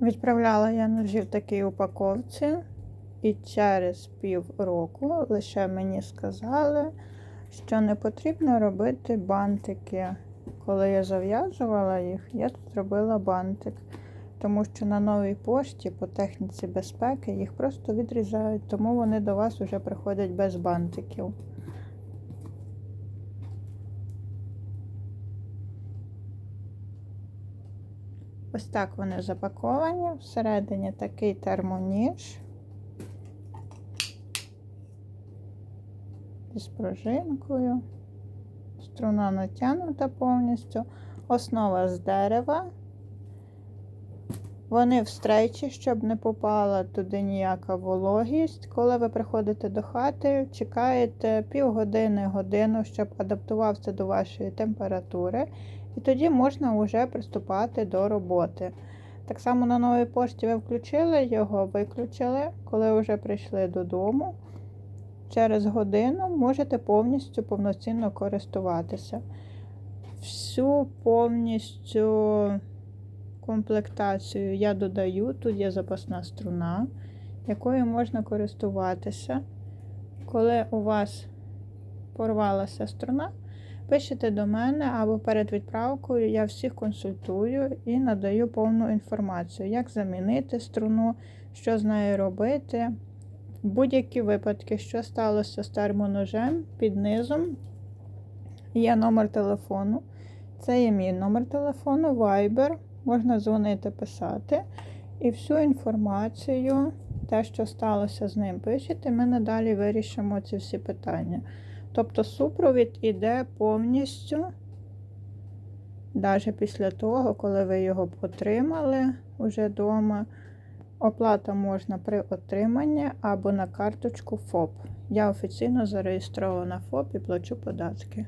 Відправляла я ножі в такій упаковці, і через пів року лише мені сказали, що не потрібно робити бантики. Коли я зав'язувала їх, я тут робила бантик, тому що на новій пошті по техніці безпеки їх просто відрізають, тому вони до вас вже приходять без бантиків. Ось так вони запаковані. Всередині такий термоніж із пружинкою. Струна натягнута повністю. Основа з дерева. Вони в стрейчі, щоб не попала туди ніяка вологість. Коли ви приходите до хати, чекаєте півгодини, годину, щоб адаптувався до вашої температури. І тоді можна вже приступати до роботи. Так само на новій пошті ви включили його, виключили, коли вже прийшли додому. Через годину можете повністю повноцінно користуватися. Всю повністю комплектацію я додаю. Тут є запасна струна, якою можна користуватися. Коли у вас порвалася струна, Пишете до мене або перед відправкою, я всіх консультую і надаю повну інформацію, як замінити струну, що з нею робити. Будь-які випадки, що сталося з термоножем, під низом є номер телефону. Це є мій номер телефону, Viber. Можна дзвонити, писати. І всю інформацію, те, що сталося з ним, пишете, ми надалі вирішимо ці всі питання. Тобто супровід іде повністю, навіть після того, коли ви його отримали вже вдома. Оплата можна при отриманні або на карточку ФОП. Я офіційно зареєстрована ФОП і плачу податки.